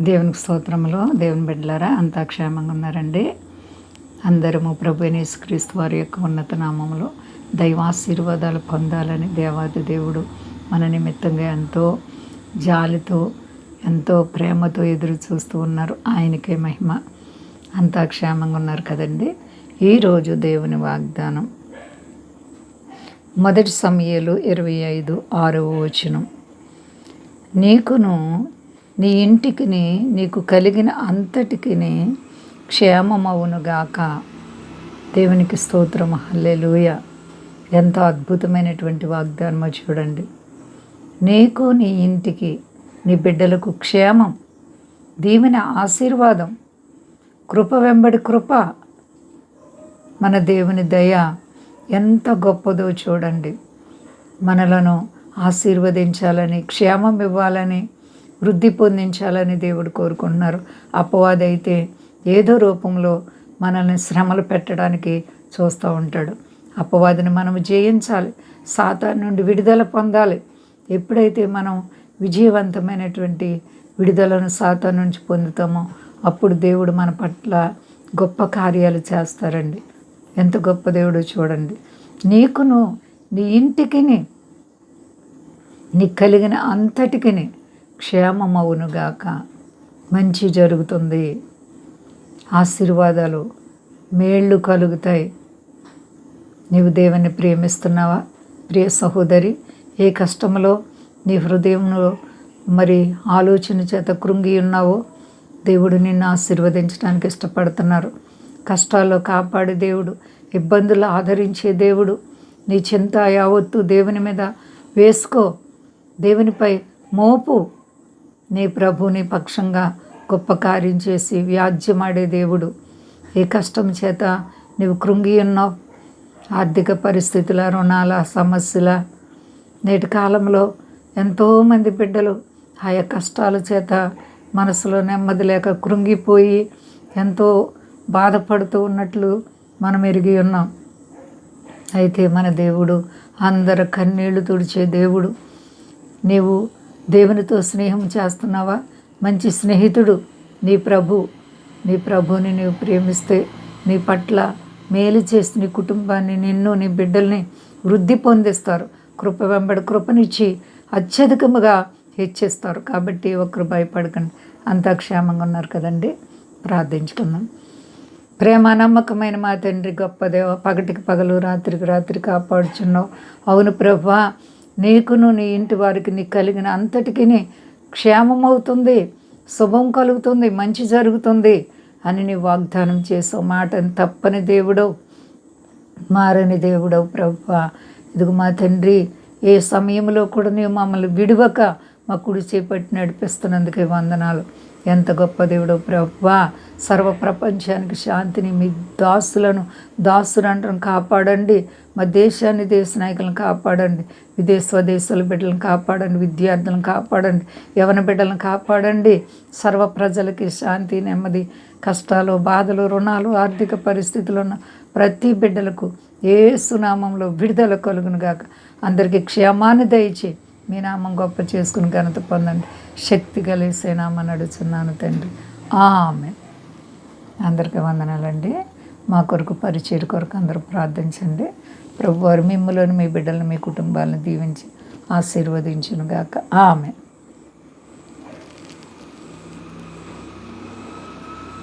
దేవునికి స్తోత్రములు. దేవుని బిడ్డలారా అంతా క్షేమంగా ఉన్నారండి. అందరము ప్రభు క్రీస్తు వారి యొక్క ఉన్నత నామములో దైవాశీర్వాదాలు పొందాలని దేవాది దేవుడు మన నిమిత్తంగా ఎంతో జాలితో ఎంతో ప్రేమతో ఎదురు చూస్తూ ఉన్నారు. ఆయనకే మహిమ. అంతా క్షేమంగా ఉన్నారు కదండి. ఈరోజు దేవుని వాగ్దానం. మొదటి సమయాలు ఇరవై ఐదు ఆరవ వచనం. నీకును నీ ఇంటికిని నీకు కలిగిన అంతటికిని క్షేమమవునుగాక. దేవునికి స్తోత్రం. హల్లెలూయ. ఎంతో అద్భుతమైనటువంటి వాగ్దానమో చూడండి. నీకు నీ ఇంటికి నీ బిడ్డలకు క్షేమం దీవెన ఆశీర్వాదం కృప వెంబడి కృప మన దేవుని దయ ఎంత గొప్పదో చూడండి. మనలను ఆశీర్వదించాలని క్షేమం ఇవ్వాలని వృద్ధి పొందించాలని దేవుడు కోరుకుంటున్నారు. అపవాదైతే ఏదో రూపంలో మనల్ని శ్రమలు పెట్టడానికి చూస్తూ ఉంటాడు. అపవాదిని మనం జయించాలి. సాతాన్ నుండి విడుదల పొందాలి. ఎప్పుడైతే మనం విజయవంతమైనటువంటి విడుదలను సాతా నుంచి పొందుతామో అప్పుడు దేవుడు మన పట్ల గొప్ప కార్యాలు చేస్తారండి. ఎంత గొప్ప దేవుడు చూడండి. నీకును నీ ఇంటికిని నీకు కలిగిన అంతటికిని క్షేమమవునుగాక. మంచి జరుగుతుంది. ఆశీర్వాదాలు మేళ్ళు కలుగుతాయి. నీవు దేవుని ప్రేమిస్తున్నావా? ప్రియ సహోదరి ఏ కష్టంలో నీ హృదయంలో మరి ఆలోచన చేత కృంగి ఉన్నావో దేవుడు నిన్ను ఆశీర్వదించడానికి ఇష్టపడుతున్నారు. కష్టాల్లో కాపాడే దేవుడు ఇబ్బందులు ఆదరించే దేవుడు నీ చింత యావత్తు దేవుని మీద వేసుకో. దేవునిపై మోపు నీ ప్రభుని పక్షంగా గొప్ప కార్యం చేసి వ్యాజ్యమాడే దేవుడు. ఏ కష్టం చేత నువ్వు కృంగి ఉన్నావు. ఆర్థిక పరిస్థితుల రుణాల సమస్యల నేటి కాలంలో ఎంతోమంది బిడ్డలు ఆయా కష్టాల చేత మనసులో నెమ్మది లేక కృంగిపోయి ఎంతో బాధపడుతూ ఉన్నట్లు మనం ఎరిగి ఉన్నాం. అయితే మన దేవుడు అందరు కన్నీళ్ళు తుడిచే దేవుడు. నీవు దేవునితో స్నేహం చేస్తున్నావా? మంచి స్నేహితుడు. నీ ప్రభు నీ ప్రభుని నీవు ప్రేమిస్తే నీ పట్ల మేలు చేసి నీ కుటుంబాన్ని నిన్ను నీ బిడ్డల్ని వృద్ధి పొందిస్తారు. కృప వెంబడి కృపనిచ్చి అత్యధికముగా హెచ్చిస్తారు. కాబట్టి ఒకరు భయపడకండి. అంతా క్షేమంగా ఉన్నారు కదండి. ప్రార్థించుకుందాం. ప్రేమ నమ్మకమైన మా తండ్రి గొప్ప దేవ పగటికి పగలు రాత్రికి రాత్రి కాపాడుచున్నావు. అవును ప్రభా నీకును నీ ఇంటి వారికి నీకు కలిగిన అంతటికినే క్షేమం అవుతుంది శుభం కలుగుతుంది మంచి జరుగుతుంది అని నీ వాగ్దానం చేసావు మాటని తప్పని దేవుడవు మారని దేవుడవు ప్రభు ఇదిగో మా తండ్రి ఏ సమయంలో కూడా నీవు మమ్మల్ని విడవక మా కుడి చేపట్టి నడిపిస్తున్నందుకే వందనాలు. ఎంత గొప్ప దేవుడో ప్రభా. సర్వ ప్రపంచానికి శాంతిని మీ దాసులను దాసులంటను కాపాడండి. మా దేశాన్ని దేశ నాయకులను కాపాడండి. విదేశ స్వదేశాల బిడ్డలను కాపాడండి. విద్యార్థులను కాపాడండి. యవన బిడ్డలను కాపాడండి. సర్వ ప్రజలకి శాంతి నెమ్మది కష్టాలు బాధలు రుణాలు ఆర్థిక పరిస్థితులు ఉన్న ప్రతి బిడ్డలకు ఏ సునామంలో విడుదల కలుగునుగాక అందరికీ క్షేమాన్ని దయచేయి. మీ నామం గొప్ప చేసుకుని ఘనత పొందండి. శక్తి కలిసే నామని అడుగుతున్నాను తండ్రి. ఆమె అందరికీ వందనాలండి. మా కొరకు పరిచయ కొరకు అందరూ ప్రార్థించండి. ప్రభువారు మిమ్మల్ని మీ బిడ్డలను మీ కుటుంబాలను దీవించి ఆశీర్వదించునుగాక. ఆమె